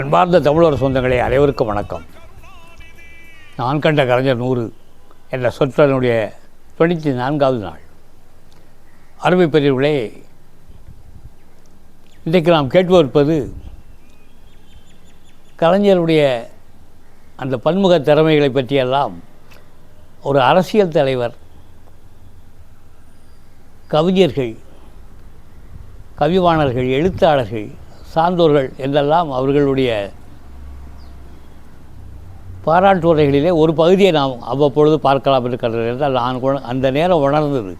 அன்பார்ந்த தமிழர் சொந்தங்களே அனைவருக்கும் வணக்கம். நான் கண்ட கலைஞர் நூறு என்ற சொற்றனுடைய தொண்ணூற்றி நான்காவது நாள். அருமை பெரியவர்களே இன்றைக்கு நாம் கேட்டுவிருப்பது கலைஞருடைய அந்த பன்முக திறமைகளை பற்றியெல்லாம் ஒரு அரசியல் தலைவர் கவிஞர்கள் கவிவாணர்கள் எழுத்தாளர்கள் சான்றோர்கள் என்றெல்லாம் அவர்களுடைய பாராட்டுரைகளிலே ஒரு பகுதியை நாம் அவ்வப்பொழுது பார்க்கலாம் இருக்கிறது என்றால் நான் உண- அந்த நேரம் உணர்ந்தது.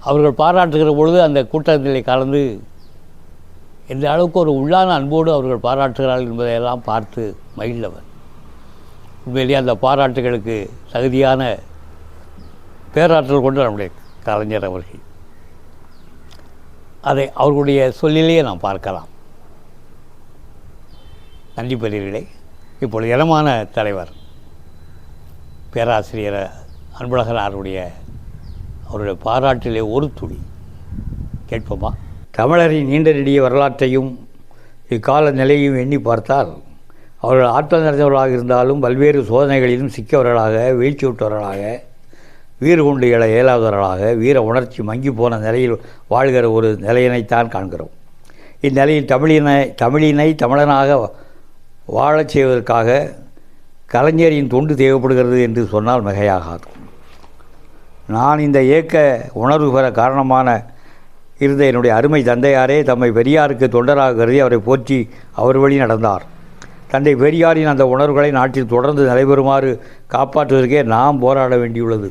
அவர்கள் பாராட்டுகிற பொழுது அந்த கூட்டத்திலே கலந்து எந்த அளவுக்கு ஒரு உள்ளான அன்போடு அவர்கள் பாராட்டுகிறார்கள் என்பதையெல்லாம் பார்த்து மகிழ்ந்தவர். உண்மையிலேயே அந்த பாராட்டுகளுக்கு தகுதியான பேராற்றல் கொண்டு நம்முடைய கலைஞர் அவர்கள். அதை அவர்களுடைய சொல்லிலேயே நாம் பார்க்கலாம். நன்றி இப்பொழுது இனமான தலைவர் பேராசிரியர் அன்பழகனாருடைய அவருடைய பாராட்டிலே ஒரு துளி. கேட்போமா? தமிழரின் நீண்ட நெடிய வரலாற்றையும் இக்கால நிலையும் எண்ணி பார்த்தால் அவர்கள் ஆற்றல் நிறைந்தவர்களாக இருந்தாலும் பல்வேறு சோதனைகளிலும் சிக்கவர்களாக வீழ்ச்சியுற்றவர்களாக வீறு கொண்டு குண்டுகளை இயலாதவர்களாக வீர உணர்ச்சி மங்கி போன நிலையில் வாழ்கிற ஒரு நிலையினைத்தான் காண்கிறோம். இந்நிலையில் தமிழினை தமிழினை தமிழனாக வாழச் செய்வதற்காக கலைஞரின் தொண்டு தேவைப்படுகிறது என்று சொன்னால் மிகையாகாது. நான் இந்த இயக்க உணர்வு பெற காரணமான இருந்த என்னுடைய அருமை தந்தையாரே தம்மை பெரியாருக்கு தொண்டராக கருதி அவரை போற்றி அவர் வழி நடந்தார். தந்தை பெரியாரின் அந்த உணர்வுகளை நாட்டில் தொடர்ந்து நடைபெறுமாறு காப்பாற்றுவதற்கே நாம் போராட வேண்டியுள்ளது.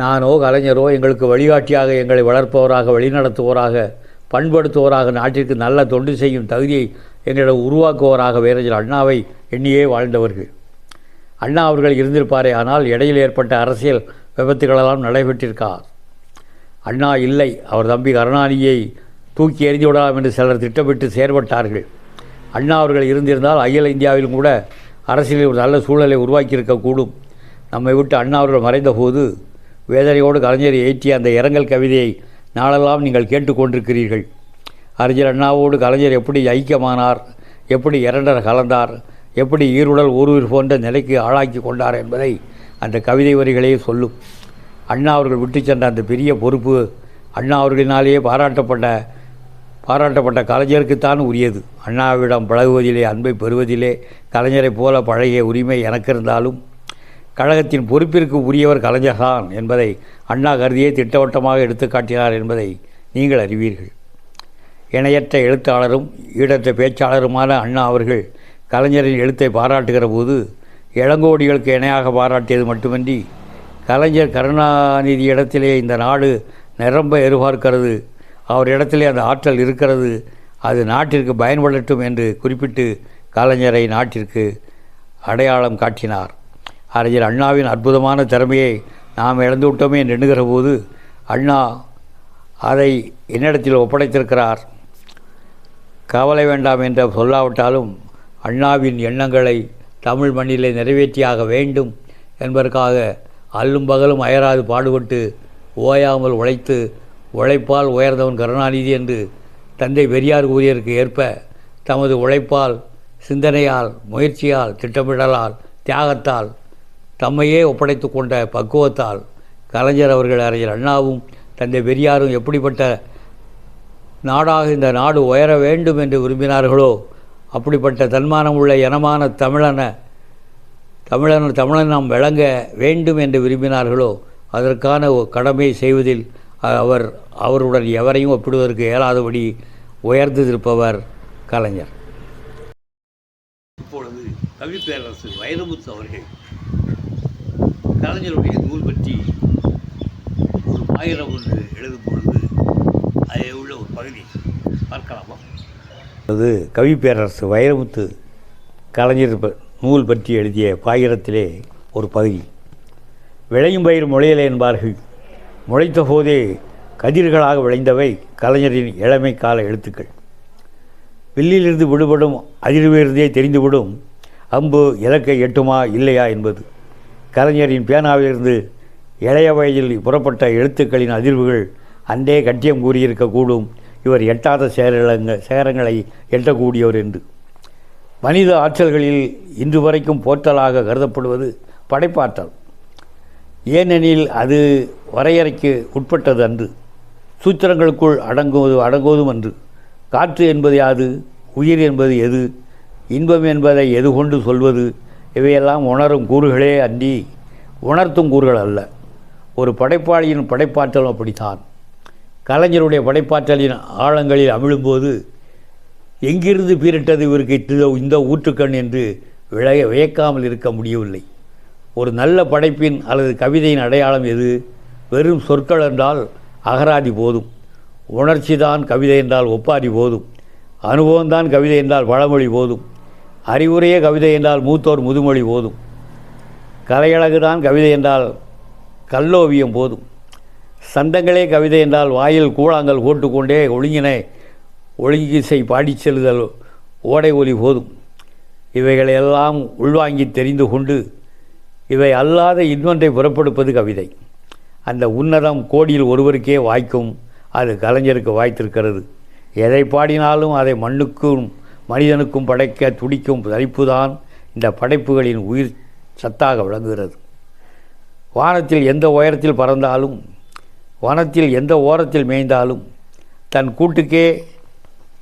நானோ கலைஞரோ எங்களுக்கு வழிகாட்டியாக எங்களை வளர்ப்பவராக வழிநடத்துவோராக பண்படுத்துவோராக நாட்டிற்கு நல்ல தொண்டு செய்யும் தகுதியை எங்களிடம் உருவாக்குவோராக வேறஞ்சல் அண்ணாவை எண்ணியே வாழ்ந்தவர்கள். அண்ணா அவர்கள் இருந்திருப்பாரே ஆனால் இடையில் ஏற்பட்ட அரசியல் விபத்துகளெல்லாம் நடைபெற்றிருக்கார் அண்ணா இல்லை அவர் தம்பி கருணாநிதியை தூக்கி எறிந்து விடலாம் என்று சிலர் திட்டமிட்டு செயற்பட்டார்கள். அண்ணா அவர்கள் இருந்திருந்தால் அகில இந்தியாவிலும் கூட அரசியலில் ஒரு நல்ல சூழலை உருவாக்கியிருக்கக்கூடும். நம்மை விட்டு அண்ணா அவர்கள் மறைந்தபோது வேதனையோடு கலைஞர் ஏற்றிய அந்த இரங்கல் கவிதையை நாளெல்லாம் நீங்கள் கேட்டுக்கொண்டிருக்கிறீர்கள். அறிஞர் அண்ணாவோடு கலைஞர் எப்படி ஐக்கியமானார்? எப்படி இரண்டர் கலந்தார்? எப்படி ஈருடல் ஊருயிர் போன்ற நிலைக்கு ஆளாக்கி கொண்டார் என்பதை அந்த கவிதை வரிகளே சொல்லும். அண்ணா அவர்கள் விட்டு சென்ற அந்த பெரிய பொறுப்பு அண்ணா அவர்களினாலேயே பாராட்டப்பட்ட பாராட்டப்பட்ட கலைஞருக்குத்தான் உரியது. அண்ணாவிடம் பழகுவதிலே அன்பை பெறுவதிலே கலைஞரைப் போல பழகிய உரிமை எனக்கு இருந்தாலும் கழகத்தின் பொறுப்பிற்கு உரியவர் கலைஞர்தான் என்பதை அண்ணா கருதியே திட்டவட்டமாக எடுத்துக்காட்டினார் என்பதை நீங்கள் அறிவீர்கள். இணையற்ற எழுத்தாளரும் ஈடற்ற பேச்சாளருமான அண்ணா அவர்கள் கலைஞரின் எழுத்தை பாராட்டுகிற போது இளங்கோடிகளுக்கு இணையாக பாராட்டியது மட்டுமின்றி கலைஞர் கருணாநிதி இடத்திலே இந்த நாடு நிரம்ப எதிர்பார்க்கிறது. அவர் இடத்திலே அந்த ஆற்றல் இருக்கிறது. அது நாட்டிற்கு பயன்படட்டும் என்று குறிப்பிட்டு கலைஞரை நாட்டிற்கு அடையாளம் காட்டினார். அறிஞர் அண்ணாவின் அற்புதமான திறமையை நாம் இழந்துவிட்டோமே நின்றுகிற போது அண்ணா அதை என்னிடத்தில் ஒப்படைத்திருக்கிறார். கவலை வேண்டாம் என்று சொல்லாவிட்டாலும் அண்ணாவின் எண்ணங்களை தமிழ் மண்ணிலே நிறைவேற்றியாக வேண்டும் என்பதற்காக அல்லும் பகலும் அயராது பாடுபட்டு ஓயாமல் உழைத்து உழைப்பால் உயர்ந்தவன் கருணாநிதி என்று தந்தை பெரியார் கூறியதற்கு ஏற்ப தமது உழைப்பால் சிந்தனையால் முயற்சியால் திட்டமிடலால் தியாகத்தால் தம்மையே ஒப்படைத்து கொண்ட பக்குவத்தால் கலைஞர் அவர்கள் அறிஞர் அண்ணாவும் தந்தை பெரியாரும் எப்படிப்பட்ட நாடாக இந்த நாடு உயர வேண்டும் என்று விரும்பினார்களோ? அப்படிப்பட்ட தன்மானம் உள்ள இனமான தமிழன தமிழன் தமிழன் நாம் விளங்க வேண்டும் என்று விரும்பினார்களோ? அதற்கான கடமை செய்வதில் அவர் அவருடன் எவரையும் ஒப்பிடுவதற்கு இயலாதபடி உயர்ந்திருப்பவர் கலைஞர். இப்பொழுது கவி பேரரசு வைரமுத்து அவர்கள் கலைஞருடைய நூல் பற்றி ஒரு ஆயிரம் ஒன்று எழுதும் பொழுது அதில் உள்ள ஒரு பகுதி பார்க்கலாமா? அது கவி பேரரசு வைரமுத்து கலைஞர் ப- நூல் பற்றி எழுதிய பாயிரத்திலே ஒரு பகுதி. விளையும் பயிர் முளையலை என்பார்கள். முளைத்த போதே கதிர்களாக விளைந்தவை கலைஞரின் இளமை கால எழுத்துக்கள். வில்லிலிருந்து விடுபடும் அதிர்விலிருந்தே தெரிந்துவிடும். அம்பு இலக்கை எட்டுமா இல்லையா என்பது. கலைஞரின் பேனாவிலிருந்து இளைய வயதில் புறப்பட்ட எழுத்துக்களின் அதிர்வுகள் அன்றே கட்டியம் கூறியிருக்கக்கூடும். இவர் எட்டாத சேரங்க சேரங்களை எட்டக்கூடியவர் என்று. மனித ஆற்றல்களில் இன்று வரைக்கும் போற்றலாக கருதப்படுவது படைப்பாற்றல். ஏனெனில் அது வரையறைக்கு உட்பட்டது அன்று. சூத்திரங்களுக்குள் அடங்குவது அடங்குவதும் அன்று. காற்று என்பது யாது? உயிர் என்பது எது? இன்பம் என்பதை எது கொண்டு சொல்வது? இவையெல்லாம் உணரும் கூறுகளே அன்றி உணர்த்தும் கூறுகள் அல்ல. ஒரு படைப்பாளியின் படைப்பாற்றல் அப்படித்தான். கலைஞருடைய படைப்பாற்றலின் ஆழங்களில் அமிழும்போது எங்கிருந்து பீரிட்டது இவருக்கு இது- இந்த ஊற்றுக்கண் என்று விளைய வியக்காமல் இருக்க முடியவில்லை. ஒரு நல்ல படைப்பின் அல்லது கவிதையின் அடையாளம் எது? வெறும் சொற்கள் என்றால் அகராதி போதும். உணர்ச்சி தான் கவிதை என்றால் ஒப்பாரி போதும். அனுபவம்தான் கவிதை என்றால் பழமொழி போதும். அறிவுரையே கவிதை என்றால் மூத்தோர் முதுமொழி போதும். கலையழகு தான் கவிதை என்றால் கல்லோவியம் போதும். சந்தங்களே கவிதை என்றால் வாயில் கூழாங்கல் போட்டுக்கொண்டே ஒழுங்கினை ஒழுங்கிசை பாடிச் செல்லுதல் ஓடை ஒலி போதும். இவைகளையெல்லாம் உள்வாங்கி தெரிந்து கொண்டு இவை அல்லாத இன்னொன்றை புறப்படுப்பது கவிதை. அந்த உன்னதம் கோடியில் ஒருவருக்கே வாய்க்கும் அது கலைஞருக்கு வாய்த்திருக்கிறது. எதை பாடினாலும் அதை மண்ணுக்கும் மனிதனுக்கும் படைக்க துடிக்கும் தரிப்புதான் இந்த படைப்புகளின் உயிர் சத்தாக விளங்குகிறது. வானத்தில் எந்த உயரத்தில் பறந்தாலும் வனத்தில் எந்த ஓரத்தில் மேய்ந்தாலும் தன் கூட்டுக்கே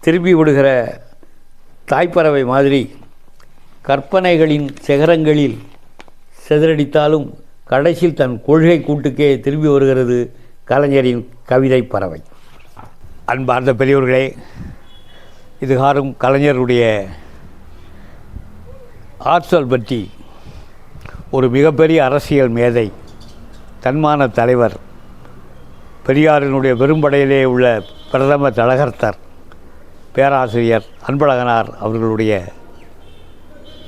திரும்பி விடுகிற தாய்ப்பறவை மாதிரி கற்பனைகளின் சிகரங்களில் சிதறடித்தாலும் கடைசியில் தன் கொள்கை கூட்டுக்கே திரும்பி வருகிறது கலைஞரின் கவிதை பறவை. அன்பார்ந்த பெரியவர்களே இதுகாரும் கலைஞருடைய ஆற்றல் பற்றி ஒரு மிகப்பெரிய அரசியல் மேதை தன்மான தலைவர் பெரியாரினுடைய பெரும்படையிலே உள்ள பிரதம தலகர்த்தர் பேராசிரியர் அன்பழகனார் அவர்களுடைய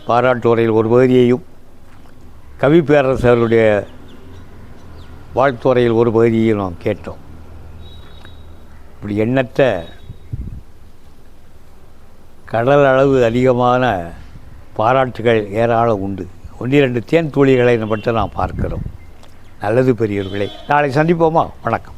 பாராட்டுரையில் ஒரு பகுதியையும் கவி பேரரசருடைய வாழ்த்துறையில் ஒரு பகுதியையும் நாம் கேட்டோம். இப்படி எண்ணற்ற கடல் அளவு அதிகமான பாராட்டுகள் ஏராளம் உண்டு. ஒன்றிரண்டு தேன் தூளிகளை மட்டும் நாம் பார்க்கிறோம். நல்லது பெரியவர்களே நாளை சந்திப்போமா? வணக்கம்.